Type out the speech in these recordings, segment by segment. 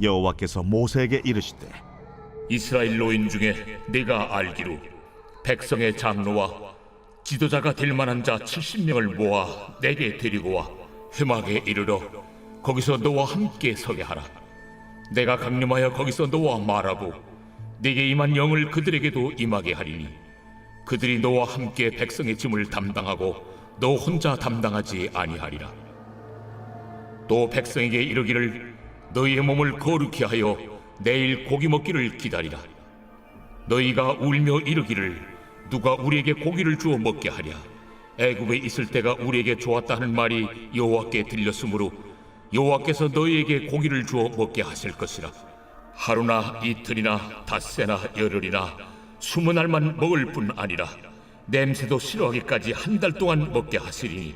여호와께서 모세에게 이르시되 이스라엘 노인 중에 내가 알기로 백성의 장로와 지도자가 될 만한 자 70명을 모아 내게 데리고 와 회막에 이르러 거기서 너와 함께 서게 하라. 내가 강림하여 거기서 너와 말하고 네게 임한 영을 그들에게도 임하게 하리니 그들이 너와 함께 백성의 짐을 담당하고 너 혼자 담당하지 아니하리라. 또 백성에게 이르기를 너희의 몸을 거룩히 하여 내일 고기 먹기를 기다리라. 너희가 울며 이르기를 누가 우리에게 고기를 주어 먹게 하랴. 애굽에 있을 때가 우리에게 좋았다 하는 말이 여호와께 들렸으므로 여호와께서 너희에게 고기를 주어 먹게 하실 것이라. 하루나 이틀이나 닷새나 열흘이나 스무 날만 먹을 뿐 아니라 냄새도 싫어하기까지 한 달 동안 먹게 하시리니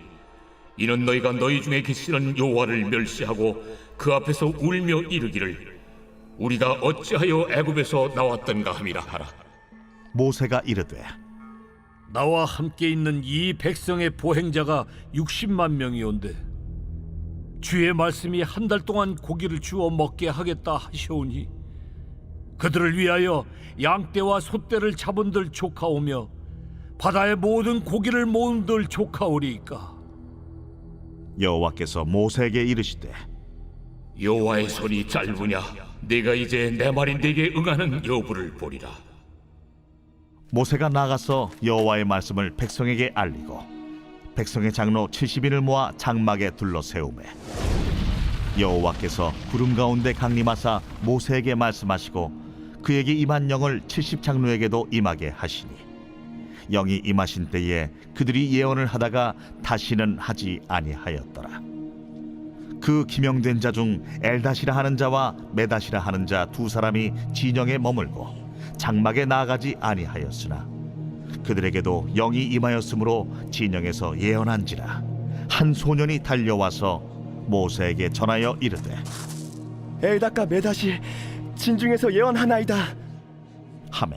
이는 너희가 너희 중에 계시는 여호와를 멸시하고 그 앞에서 울며 이르기를 우리가 어찌하여 애굽에서 나왔던가 함이라 하라. 모세가 이르되 나와 함께 있는 이 백성의 보행자가 60만 명이 온데 주의 말씀이 한 달 동안 고기를 주어 먹게 하겠다 하시오니 그들을 위하여 양떼와 소떼를 잡은들 조카오며 바다의 모든 고기를 모은들 조카오리이까 여호와께서 모세에게 이르시되 여호와의 손이 짧으냐? 내가 이제 내 말이 네게 응하는 여부를 보리라. 모세가 나가서 여호와의 말씀을 백성에게 알리고 백성의 장로 70인을 모아 장막에 둘러 세우매 여호와께서 구름 가운데 강림하사 모세에게 말씀하시고 그에게 임한 영을 70 장로에게도 임하게 하시니 영이 임하신 때에 그들이 예언을 하다가 다시는 하지 아니하였더라 그 기명된 자 중 엘다시라 하는 자와 메다시라 하는 자 두 사람이 진영에 머물고 장막에 나아가지 아니하였으나 그들에게도 영이 임하였으므로 진영에서 예언한지라 한 소년이 달려와서 모세에게 전하여 이르되 엘다가 메다시 진중에서 예언하나이다. 하매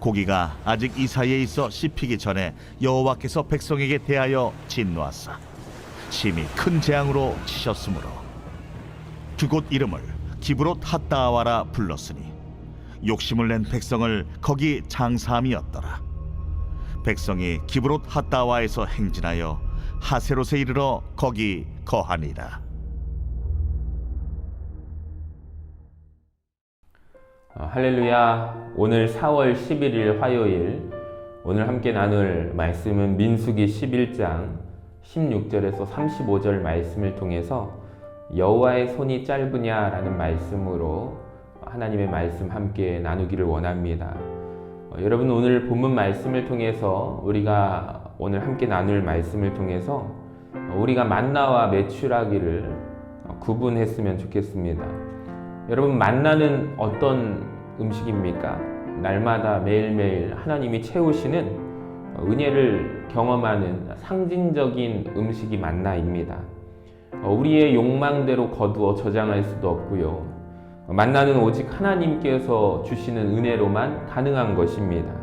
고기가 아직 이 사이에 있어 씹히기 전에 여호와께서 백성에게 대하여 진노하사 심히 큰 재앙으로 치셨으므로. 그곳 이름을 기브롯 핫다와라 불렀으니 욕심을 낸 백성을 거기 장사함이었더라. 백성이 기브롯 핫다와에서 행진하여 하세롯에 이르러 거기 거하니라 할렐루야. 오늘 4월 11일 화요일 오늘 함께 나눌 말씀은 민수기 11장 16절에서 35절 말씀을 통해서 여호와의 손이 짧으냐라는 말씀으로 하나님의 말씀 함께 나누기를 원합니다. 어, 여러분 오늘 본문 말씀을 통해서 우리가 오늘 함께 나눌 말씀을 통해서 어, 우리가 만나와 메추라기를 어, 구분했으면 좋겠습니다. 여러분 만나는 어떤 음식입니까? 날마다 매일매일 하나님이 채우시는 은혜를 경험하는 상징적인 음식이 만나입니다. 우리의 욕망대로 거두어 저장할 수도 없고요. 만나는 오직 하나님께서 주시는 은혜로만 가능한 것입니다.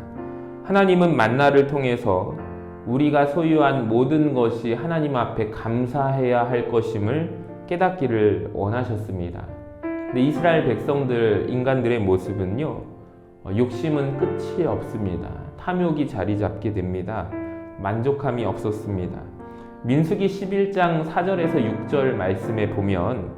하나님은 만나를 통해서 우리가 소유한 모든 것이 하나님 앞에 감사해야 할 것임을 깨닫기를 원하셨습니다. 근데 이스라엘 백성들 인간들의 모습은요 어, 욕심은 끝이 없습니다. 탐욕이 자리 잡게 됩니다. 만족함이 없었습니다. 민수기 11장 4절에서 6절 말씀에 보면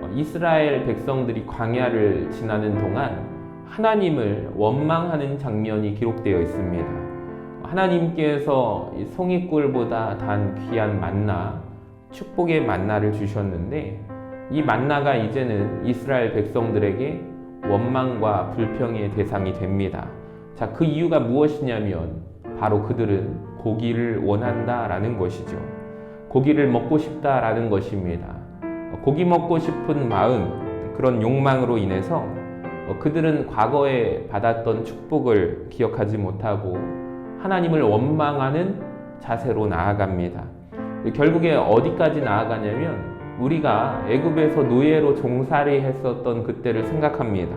어, 이스라엘 백성들이 광야를 지나는 동안 하나님을 원망하는 장면이 기록되어 있습니다. 하나님께서 이 송이꿀보다 단 귀한 만나, 축복의 만나를 주셨는데 이 만나가 이제는 이스라엘 백성들에게 원망과 불평의 대상이 됩니다. 자, 그 이유가 무엇이냐면 바로 그들은 고기를 원한다라는 것이죠. 고기를 먹고 싶다라는 것입니다. 고기 먹고 싶은 마음, 그런 욕망으로 인해서 어, 그들은 과거에 받았던 축복을 기억하지 못하고 하나님을 원망하는 자세로 나아갑니다. 결국에 어디까지 나아가냐면 우리가 애굽에서 노예로 종살이 했었던 그때를 생각합니다.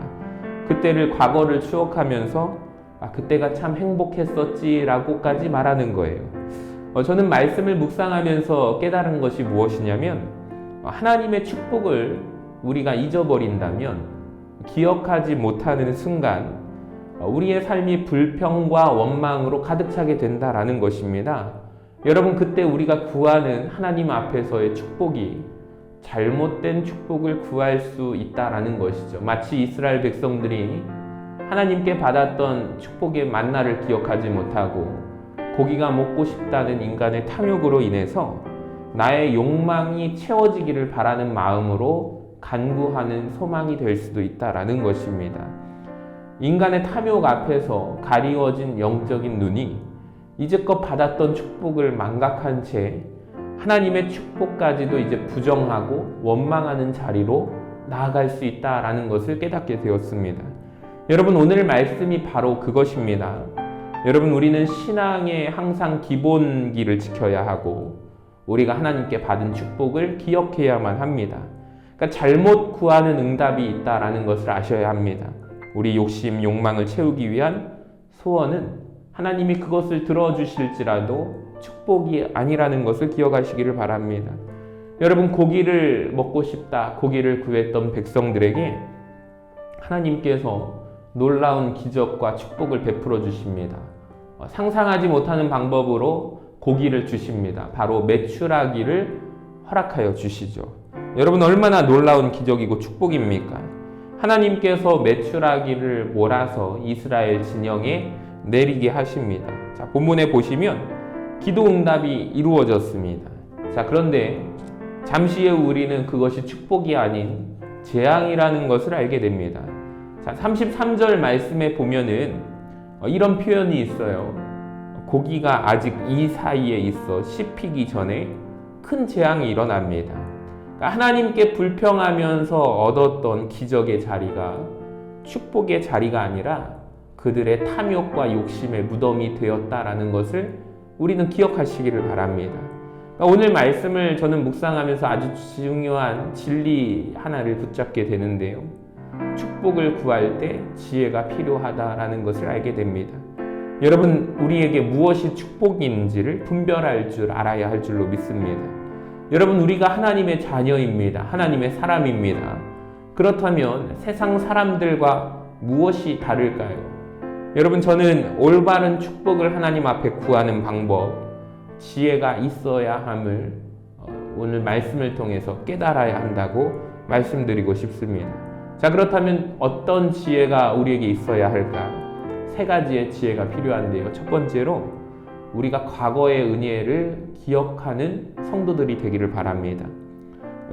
그때를 과거를 추억하면서 아 그때가 참 행복했었지라고까지 말하는 거예요. 어, 저는 말씀을 묵상하면서 깨달은 것이 무엇이냐면 어, 하나님의 축복을 우리가 잊어버린다면 기억하지 못하는 순간 어, 우리의 삶이 불평과 원망으로 가득 차게 된다라는 것입니다. 여러분 그때 우리가 구하는 하나님 앞에서의 축복이 잘못된 축복을 구할 수 있다라는 것이죠. 마치 이스라엘 백성들이 하나님께 받았던 축복의 만나를 기억하지 못하고 고기가 먹고 싶다는 인간의 탐욕으로 인해서 나의 욕망이 채워지기를 바라는 마음으로 간구하는 소망이 될 수도 있다라는 것입니다. 인간의 탐욕 앞에서 가리워진 영적인 눈이 이제껏 받았던 축복을 망각한 채 하나님의 축복까지도 이제 부정하고 원망하는 자리로 나아갈 수 있다라는 것을 깨닫게 되었습니다. 여러분 오늘 말씀이 바로 그것입니다. 여러분 우리는 신앙의 항상 기본기를 지켜야 하고 우리가 하나님께 받은 축복을 기억해야만 합니다. 그러니까 잘못 구하는 응답이 있다라는 것을 아셔야 합니다. 우리 욕심, 욕망을 채우기 위한 소원은 하나님이 그것을 들어주실지라도 축복이 아니라는 것을 기억하시기를 바랍니다. 여러분 고기를 먹고 싶다, 고기를 구했던 백성들에게 하나님께서 놀라운 기적과 축복을 베풀어 주십니다. 어, 상상하지 못하는 방법으로 고기를 주십니다. 바로 메추라기를 허락하여 주시죠. 여러분 얼마나 놀라운 기적이고 축복입니까? 하나님께서 메추라기를 몰아서 이스라엘 진영에 내리게 하십니다. 자, 본문에 보시면 기도 응답이 이루어졌습니다. 자, 그런데 잠시 후 우리는 그것이 축복이 아닌 재앙이라는 것을 알게 됩니다. 자, 33절 말씀에 보면은 어, 이런 표현이 있어요. 고기가 아직 이 사이에 있어 씹히기 전에 큰 재앙이 일어납니다. 그러니까 하나님께 불평하면서 얻었던 기적의 자리가 축복의 자리가 아니라 그들의 탐욕과 욕심의 무덤이 되었다라는 것을 우리는 기억하시기를 바랍니다. 그러니까 오늘 말씀을 저는 묵상하면서 아주 중요한 진리 하나를 붙잡게 되는데요. 축복을 구할 때 지혜가 필요하다라는 것을 알게 됩니다. 여러분, 우리에게 무엇이 축복인지를 분별할 줄 알아야 할 줄로 믿습니다. 여러분, 우리가 하나님의 자녀입니다. 하나님의 사람입니다. 그렇다면 세상 사람들과 무엇이 다를까요? 여러분, 저는 올바른 축복을 하나님 앞에 구하는 방법, 지혜가 있어야 함을 어, 오늘 말씀을 통해서 깨달아야 한다고 말씀드리고 싶습니다. 자, 그렇다면 어떤 지혜가 우리에게 있어야 할까? 세 가지의 지혜가 필요한데요. 첫 번째로 우리가 과거의 은혜를 기억하는 성도들이 되기를 바랍니다.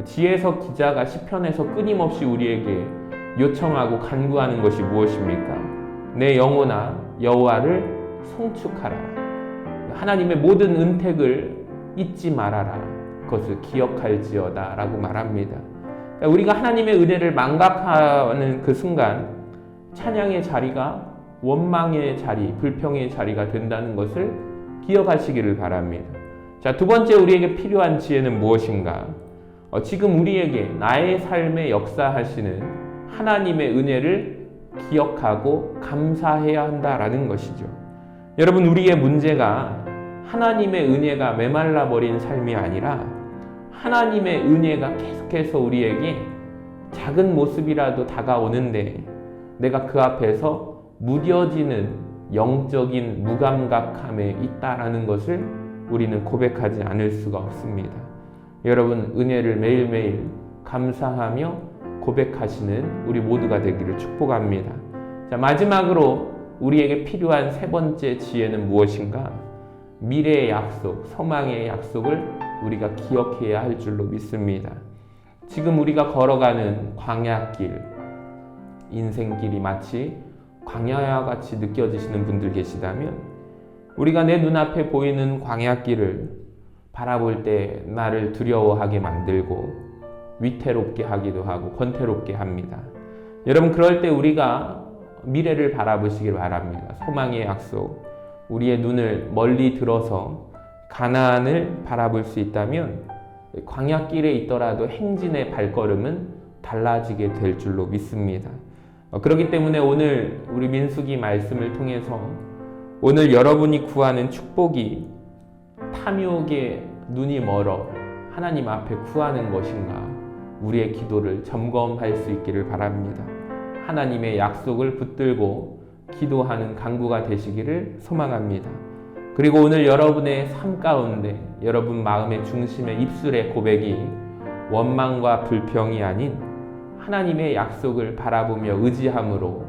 지혜서 기자가 시편에서 끊임없이 우리에게 요청하고 간구하는 것이 무엇입니까? 내 영혼아 여호와를 송축하라. 하나님의 모든 은택을 잊지 말아라. 그것을 기억할지어다라고 말합니다. 그러니까 우리가 하나님의 은혜를 망각하는 그 순간 찬양의 자리가 원망의 자리, 불평의 자리가 된다는 것을 기억하시기를 바랍니다. 자, 두 번째 우리에게 필요한 지혜는 무엇인가? 어, 지금 우리에게 나의 삶에 역사하시는 하나님의 은혜를 기억하고 감사해야 한다라는 것이죠. 여러분, 우리의 문제가 하나님의 은혜가 메말라 버린 삶이 아니라 하나님의 은혜가 계속해서 우리에게 작은 모습이라도 다가오는데 내가 그 앞에서 무뎌지는 영적인 무감각함에 있다라는 것을 우리는 고백하지 않을 수가 없습니다. 여러분 은혜를 매일매일 감사하며 고백하시는 우리 모두가 되기를 축복합니다. 자, 마지막으로 우리에게 필요한 세 번째 지혜는 무엇인가? 미래의 약속, 소망의 약속을 우리가 기억해야 할 줄로 믿습니다. 지금 우리가 걸어가는 광야길, 인생길이 마치 광야와 같이 느껴지시는 분들 계시다면 우리가 내 눈앞에 보이는 광야길을 바라볼 때 나를 두려워하게 만들고 위태롭게 하기도 하고 권태롭게 합니다. 여러분 그럴 때 우리가 미래를 바라보시길 바랍니다. 소망의 약속, 우리의 눈을 멀리 들어서 가나안을 바라볼 수 있다면 광야길에 있더라도 행진의 발걸음은 달라지게 될 줄로 믿습니다. 어, 그렇기 때문에 오늘 우리 민수기 말씀을 통해서 오늘 여러분이 구하는 축복이 탐욕에 눈이 멀어 하나님 앞에 구하는 것인가 우리의 기도를 점검할 수 있기를 바랍니다. 하나님의 약속을 붙들고 기도하는 강구가 되시기를 소망합니다. 그리고 오늘 여러분의 삶 가운데 여러분 마음의 중심의 입술의 고백이 원망과 불평이 아닌 하나님의 약속을 바라보며 의지함으로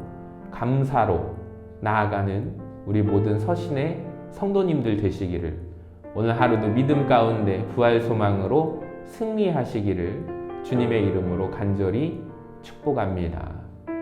감사로 나아가는 우리 모든 서신의 성도님들 되시기를 오늘 하루도 믿음 가운데 부활 소망으로 승리하시기를 주님의 이름으로 간절히 축복합니다.